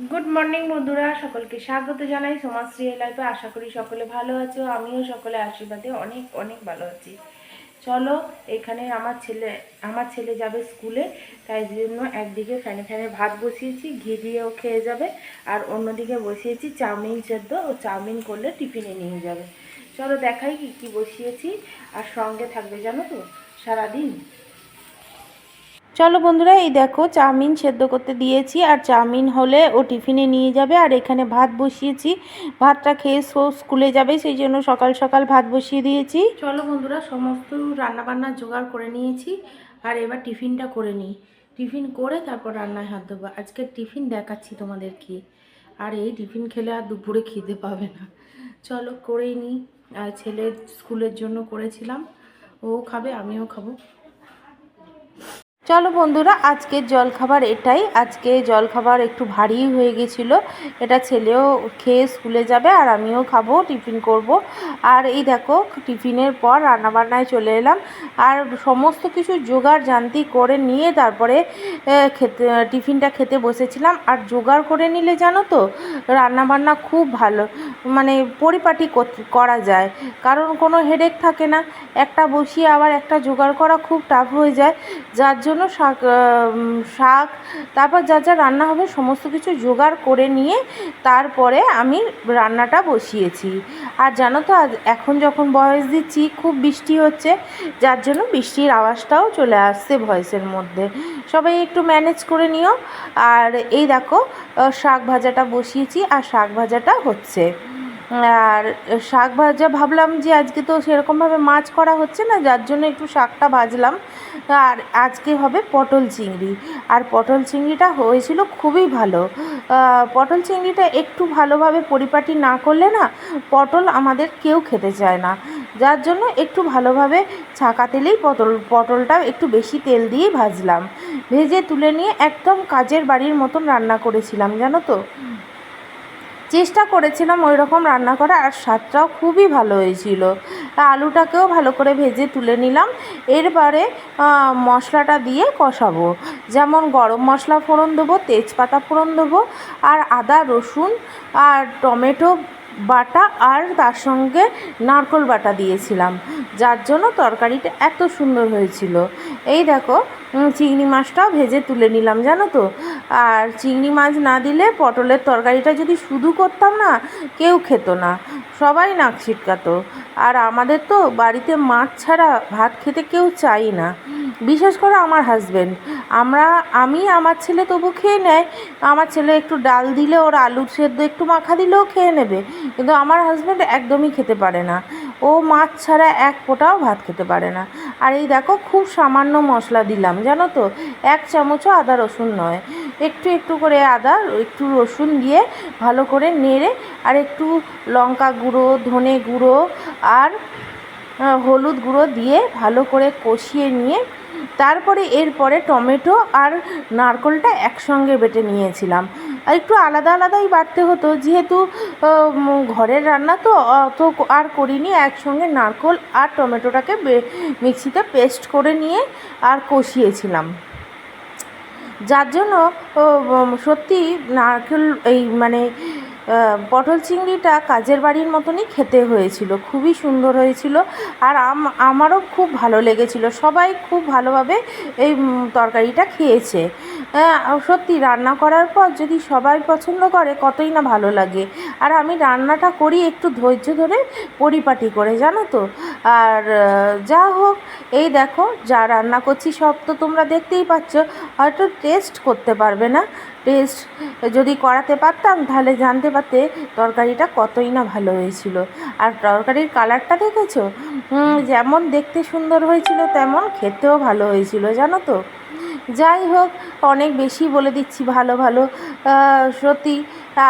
Good morning বন্ধুরা। সকলকে স্বাগত জানাই। সমাজশ্রী লাইফে আশা করি সকলে ভালো আছো। আমিও সকলে আশীর্বাদে অনেক অনেক ভালো আছি। চলো, এখানে আমার ছেলে আমার ছেলে যাবে স্কুলে তাই জন্য একদিকে ফ্যানে ফ্যানে ভাত বসিয়েছি, ঘি দিয়েও খেয়ে যাবে। আর অন্যদিকে বসিয়েছি চাউমিন সেদ্ধ। ও চাউমিন করলে টিফিনে নিয়ে যাবে। চলো দেখাই কি কি বসিয়েছি। আর সঙ্গে থাকবে জানো তো, সারাদিন। চলো বন্ধুরা, এই দেখো চাউমিন সেদ্ধ করতে দিয়েছি, আর চাউমিন হলে ও টিফিনে নিয়ে যাবে, আর এখানে ভাত বসিয়েছি। ভাতটা খেয়ে সো স্কুলে যাবে, সেই জন্য সকাল সকাল ভাত বসিয়ে দিয়েছি। চলো বন্ধুরা, সমস্ত রান্নাবান্না জোগাড় করে নিয়েছি, আর এবার টিফিনটা করে নিই। টিফিন করে তারপর রান্নায় হাত দেবো আজকে টিফিন দেখাচ্ছি তোমাদেরকে। আর এই টিফিন খেলে আর দুপুরে খিদে পাবে না। চলো করেই নিই। আর ছেলের স্কুলের জন্য করেছিলাম। ও খাবে, আমিও খাব। চলো বন্ধুরা, আজকের জলখাবার এটাই। আজকে জলখাবার একটু ভারী হয়ে গেছিল। এটা ছেলেও খেয়ে স্কুলে যাবে আর আমিও খাব, টিফিন করব। আর এই দেখো, টিফিনের পর রান্নাবান্নায় চলে এলাম। আর সমস্ত কিছু জোগাড় জানতি করে নিয়ে তারপরে খেতে, টিফিনটা খেতে বসেছিলাম। আর জোগাড় করে নিলে জানো তো, রান্নাবান্না খুব ভালো মানে পরিপাটি কর- যায়। কারণ কোনো হেডেক থাকে না। একটা বসিয়ে আবার একটা জোগাড় করা খুব টাফ হয়ে যায়। যার জন্য শাক শাক, তারপর যা যা রান্না হবে সমস্ত কিছু জোগাড় করে নিয়ে তারপরে আমি রান্নাটা বসিয়েছি। আর জানো তো এখন যখন ভয়েস দিচ্ছি, খুব বৃষ্টি হচ্ছে, যার জন্য বৃষ্টির আওয়াজটাও চলে আসছে ভয়েসের মধ্যে। সবাই একটু ম্যানেজ করে নিও। আর এই দেখো শাক ভাজাটা বসিয়েছি, আর শাক ভাজাটা হচ্ছে। আর শাক ভাজা ভাবলাম যে আজকে তো সেরকমভাবে মাছ করা হচ্ছে না, যার জন্য একটু শাকটা ভাজলাম। আর আজকে হবে পটল চিংড়ি। আর পটল চিংড়িটা হয়েছিল খুবই ভালো। পটল চিংড়িটা একটু ভালোভাবে পরিপাটি না করলে না পটল আমাদের কেউ খেতে চায় না। যার জন্য একটু ভালোভাবে ছাকা তেলেই পটল, পটলটা একটু বেশি তেল দিয়েই ভাজলাম। ভেজে তুলে নিয়ে একদম কাজের বাড়ির মতন রান্না করেছিলাম, জানো তো? চেষ্টা করেছিলাম ওই রকম রান্না করা, আর স্বাদটাও খুবই ভালো হয়েছিল। আলুটাকেও ভালো করে ভেজে তুলে নিলাম। এরপরে মশলাটা দিয়ে কষাবো। যেমন গরম মশলা ফোড়ন দেবো, তেজপাতা ফোড়ন দেবো, আর আদা, রসুন, আর টমেটো বাটা আর তার সঙ্গে নারকোল বাটা দিয়েছিলাম, যার জন্য তরকারিটা এত সুন্দর হয়েছিল। এই দেখো চিংড়ি মাছটাও ভেজে তুলে নিলাম, জানো তো? আর চিংড়ি মাছ না দিলে পটলের তরকারিটা যদি শুধু করতাম না, কেউ খেত না। সবাই নাক ছিটকাতো। আর আমাদের তো বাড়িতে মাছ ছাড়া ভাত খেতে কেউ চাই না। বিশেষ করে আমার হাজবেন্ড আমরা, আমি, আমার ছেলে তবু খেয়ে নেয়। আমার ছেলে একটু ডাল দিলে ওর আলুর সেদ্ধ একটু মাখা দিলেও খেয়ে নেবে। কিন্তু আমার হাজবেন্ড একদমই খেতে পারে না। ও মাছ ছাড়া এক ফোঁটাও ভাত খেতে পারে না। আর এই দেখো, খুব সামান্য মশলা দিলাম, জানো তো? এক চামচও আদা রসুন নয়। একটু একটু করে আদা, একটু রসুন দিয়ে ভালো করে নেড়ে আর একটু লঙ্কা গুঁড়ো, ধনে গুঁড়ো আর হলুদ গুঁড়ো দিয়ে ভালো করে কষিয়ে নিয়ে তারপরে এরপরে টমেটো আর নারকোলটা একসঙ্গে বেটে নিয়েছিলাম। আর একটু আলাদা আলাদাই বাটতে হতো, যেহেতু ঘরের রান্না তো, অত আর করিনি, একসঙ্গে নারকোল আর টমেটোটাকে মিক্সিতে পেস্ট করে নিয়ে আর কষিয়েছিলাম। যার জন্য সত্যি নারকেল এই মানে পটল চিংড়িটা কাজের বাড়ির মতনই খেতে হয়েছিল, খুবই সুন্দর হয়েছিল আর আম, আমারও খুব ভালো লেগেছিল, সবাই খুব ভালোভাবে এই তরকারিটা খেয়েছে। সত্যি রান্না করার পর যদি সবাই পছন্দ করে, কতই না ভালো লাগে। আর আমি রান্নাটা করি একটু ধৈর্য ধরে, পরিপাটি করে, জানো তো? আর যা হোক, এই দেখো, যা রান্না করছি সব তো তোমরা দেখতেই পাচ্ছ। হয়তো টেস্ট করতে পারবে না। টেস্ট যদি করাতে পারতাম, তাহলে জানতে পারতে তরকারিটা কতই না ভালো হয়েছিল। আর তরকারির কালারটা দেখেছ? যেমন দেখতে সুন্দর হয়েছিল, তেমন খেতেও ভালো হয়েছিল, জানো তো? যাই হোক, অনেক বেশি বলে দিচ্ছি ভালো ভালো। সত্যি,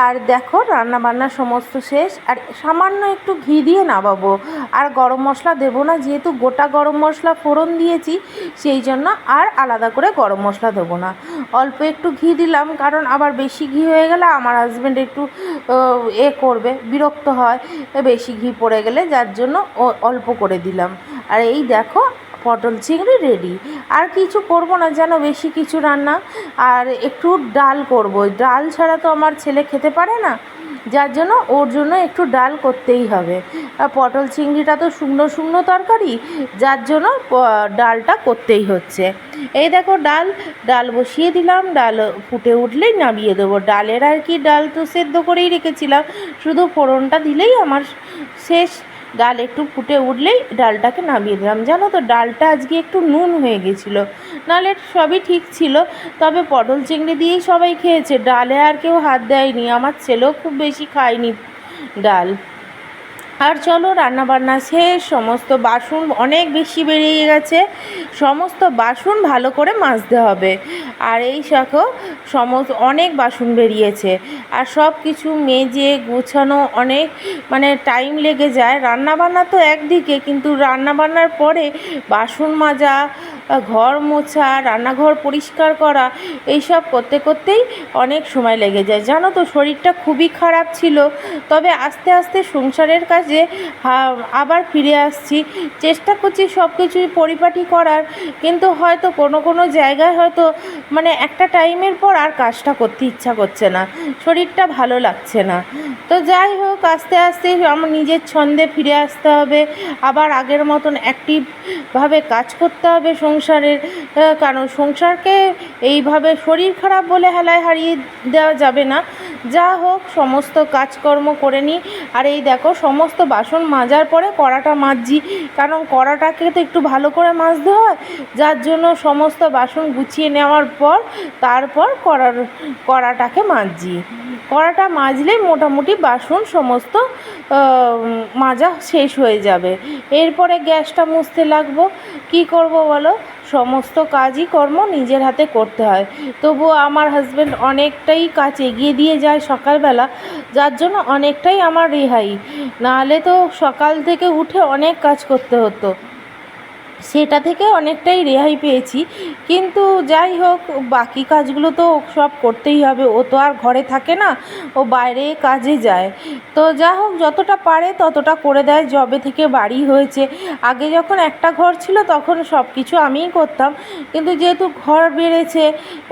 আর দেখো রান্না বান্না সমস্ত শেষ। আর সামান্য একটু ঘি দিয়ে নামাবো। আর গরম মশলা দেবো না, যেহেতু গোটা গরম মশলা ফোড়ন দিয়েছি, সেই জন্য আর আলাদা করে গরম মশলা দেবো না। অল্প একটু ঘি দিলাম, কারণ আবার বেশি ঘি হয়ে গেলে আমার হাজব্যান্ড একটু এ করবে, বিরক্ত হয়। বেশি ঘি পড়ে গেলে, যার জন্য অল্প করে দিলাম। আর এই দেখো পটল চিংড়ি রেডি আর কিছু করব না যেন বেশি কিছু রান্না। আর একটু ডাল করব। ডাল ছাড়া তো আমার ছেলে খেতে পারে না। যার জন্য ওর জন্য একটু ডাল করতেই হবে। আর পটল চিংড়িটা তো শুকনো শুকনো তরকারি। যার জন্য ডালটা করতেই হচ্ছে। এই দেখো ডাল। ডাল বসিয়ে দিলাম। ডাল ফুটে উঠলেই নামিয়ে দেবো। ডালের আর কি ডাল তো সেদ্ধ করেই রেখেছিলাম। শুধু ফোড়নটা দিলেই আমার শেষ। ডাল একটু ফুটে উঠলেই ডালটাকে নামিয়ে দিলাম। জানো তো, ডালটা আজকে একটু নুন হয়ে গেছিল। নাহলে সবই ঠিক ছিল, তবে পটল চিংড়ি দিয়েই সবাই খেয়েছে। ডালে আর কেউ হাত দেয়নি, আমার ছেলেও খুব বেশি খায়নি ডাল। আর চলো, রান্নাবান্না শেষ, সমস্ত বাসন অনেক বেশি বেরিয়ে গেছে। সমস্ত বাসন ভালো করে মাজতে হবে। আর এই শাখো সমস্ত অনেক বাসন বেরিয়েছে। আর সব কিছু মেজে গোছানো অনেক মানে টাইম লেগে যায়। রান্নাবান্না তো একদিকে, কিন্তু রান্নাবান্নার পরে বাসন মাজা ঘর মোছা, রান্নাঘর পরিষ্কার করা, এইসব করতে করতেই অনেক সময় লেগে যায়। জানো তো, শরীরটা খুবই খারাপ ছিল। তবে আস্তে আস্তে সংসারের কাজে আবার ফিরে আসছি। চেষ্টা করছি সব কিছুই পরিপাটি করার, কিন্তু হয়তো কোনো কোনো জায়গায় হয়তো মানে একটা টাইমের পর আর কাজটা করতে ইচ্ছা করছে না। শরীরটা ভালো লাগছে না। তো যাই হোক, আস্তে আস্তে আমার নিজের ছন্দে ফিরে আসতে হবে। আবার আগের মতন অ্যাক্টিভভাবে কাজ করতে হবে সংসারের কারণ সংসারকে এইভাবে শরীর খারাপ বলে হেলায় হারিয়ে দেওয়া যাবে না। যা হোক, সমস্ত কাজকর্ম করে নিই। আর এই দেখো, সমস্ত বাসন মাজার পরে কড়াটা মাজছি। কারণ কড়াটাকে তো একটু ভালো করে মাজতে হয়। যার জন্য সমস্ত বাসন গুছিয়ে নেওয়ার পর, তারপর কড়ার, কড়াটাকে মাজছি। কড়াটা মাজলে মোটামুটি বাসন সমস্ত মাজা শেষ হয়ে যাবে। এরপরে গ্যাসটা মুছতে লাগবো। কি করব বলো? সমস্ত কাজই কর্ম নিজের হাতে করতে হয়। তবুও আমার হাজব্যান্ড অনেকটাই কাজ এগিয়ে দিয়ে যায় সকালবেলা, যার জন্য অনেকটাই আমার রেহাই। নাহলে তো সকাল থেকে উঠে অনেক কাজ করতে হতো। সেটা থেকে অনেকটাই রেহাই পেয়েছি। কিন্তু যাই হোক, বাকি কাজগুলো তো সব করতেই হবে। ও তো আর ঘরে থাকে না, ও বাইরে কাজে যায়। তো যা হোক, যতটা পারে ততটা করে দেয়। জবে থেকে বাড়ি হয়েছে, আগে যখন একটা ঘর ছিল তখন সব কিছু আমিই করতাম। কিন্তু যেহেতু ঘর বেড়েছে,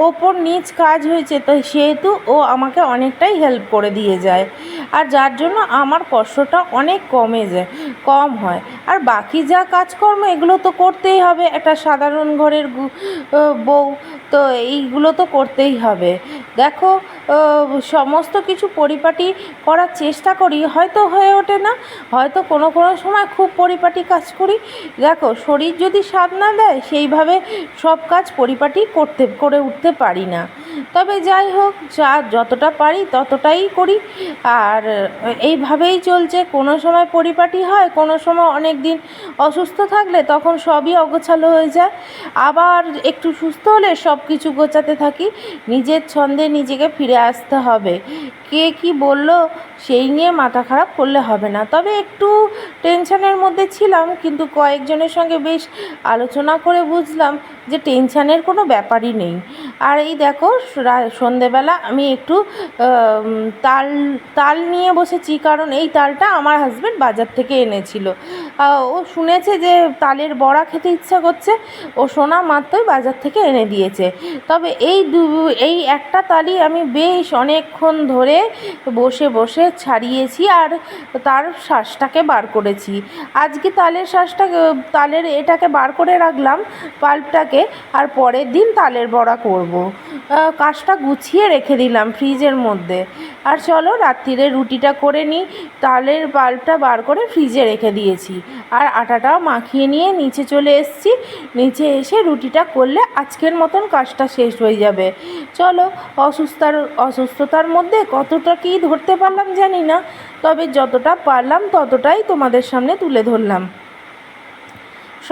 ওপর নিচ কাজ হয়েছে, তো সেহেতু ও আমাকে অনেকটাই হেল্প করে দিয়ে যায়। আর যার জন্য আমার কষ্টটা অনেক কমে যায়, কম হয়। আর বাকি যা কাজকর্ম, এগুলো তো করতেই হবে একটা সাধারণ ঘরের বউ তো এইগুলো তো করতেই হবে। দেখো সমস্ত কিছু পরিপাটি করার চেষ্টা করি। হয়তো হয়ে ওঠে না, হয়তো কোনো কোনো সময় খুব পরিপাটি কাজ করি। দেখো, শরীর যদি সাথ না দেয়, সেইভাবে সব কাজ পরিপাটি করতে, করে উঠতে পারি না। তবে যাই হোক, যা যতটা পারি ততটাই করি। আর এইভাবেই চলছে, কোনো সময় পরিপাটি হয়, কোনো সময় অনেক দিন অসুস্থ থাকলে তখন সবই অগোছালো হয়ে যায়। আবার একটু সুস্থ হলে সব কিছু গোছাতে থাকি, নিজের ছন্দে নিজেকে ফিরে আসতে হবে। কে কি বলল? সেই নিয়ে মাথা খারাপ করলে হবে না। তবে একটু টেনশানের মধ্যে ছিলাম, কিন্তু কয়েকজনের সঙ্গে বেশ আলোচনা করে বুঝলাম যে টেনশানের কোনো ব্যাপারই নেই। আর এই দেখো সন্ধেবেলা আমি একটু তাল তাল নিয়ে বসেছি, কারণ এই তালটা আমার হাজব্যান্ড বাজার থেকে এনেছিল। ও শুনেছে যে তালের বড়া খেতে ইচ্ছা করছে, ও সোনা মাত্রই বাজার থেকে এনে দিয়েছে। তবে এই এই একটা তালই আমি বেশ অনেকক্ষণ ধরে বসে বসে ছাড়িয়েছি আর তার শ্বাসটাকে বার করেছি। আজকে তালের শ্বাসটাকে তালের এটাকে বার করে রাখলাম পাল্পটাকে আর পরের দিন তালের বড়া করব। কাজটা গুছিয়ে রেখে দিলাম ফ্রিজের মধ্যে। আর চলো রাত্রিরে রুটিটা করে নিই, তালের পাল্পটা বার করে ফ্রিজে রেখে দিয়েছি। আর আটাটাও মাখিয়ে নিয়ে নিচে চলে এসেছি। নিচে এসে রুটিটা করলে আজকের মতন কাজটা শেষ হয়ে যাবে। চলো অসুস্থার অসুস্থতার মধ্যে কতটা কী ধরতে পারলাম জানি না তবে যতটা পারলাম ততটাই তোমাদের সামনে তুলে ধরলাম।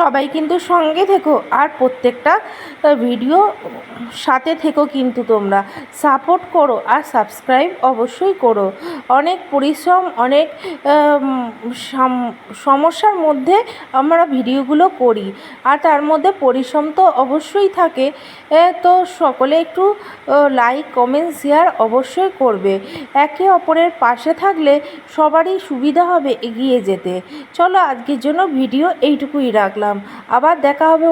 সবাই কিন্তু সঙ্গে থেকো আর প্রত্যেকটা ভিডিও সাথে থেকো কিন্তু তোমরা। সাপোর্ট করো আর সাবস্ক্রাইব অবশ্যই করো। অনেক পরিশ্রম, অনেক সাম- সমস্যার মধ্যে আমরা ভিডিওগুলো করি। আর তার মধ্যে পরিশ্রম তো অবশ্যই থাকে। তো সকলে একটু লাইক কমেন্ট শেয়ার অবশ্যই করবে। একে অপরের পাশে থাকলে সবারই সুবিধা হবে এগিয়ে যেতে। চলো আজকের জন্য ভিডিও এইটুকুই রাখলাম। আবার দেখা হবে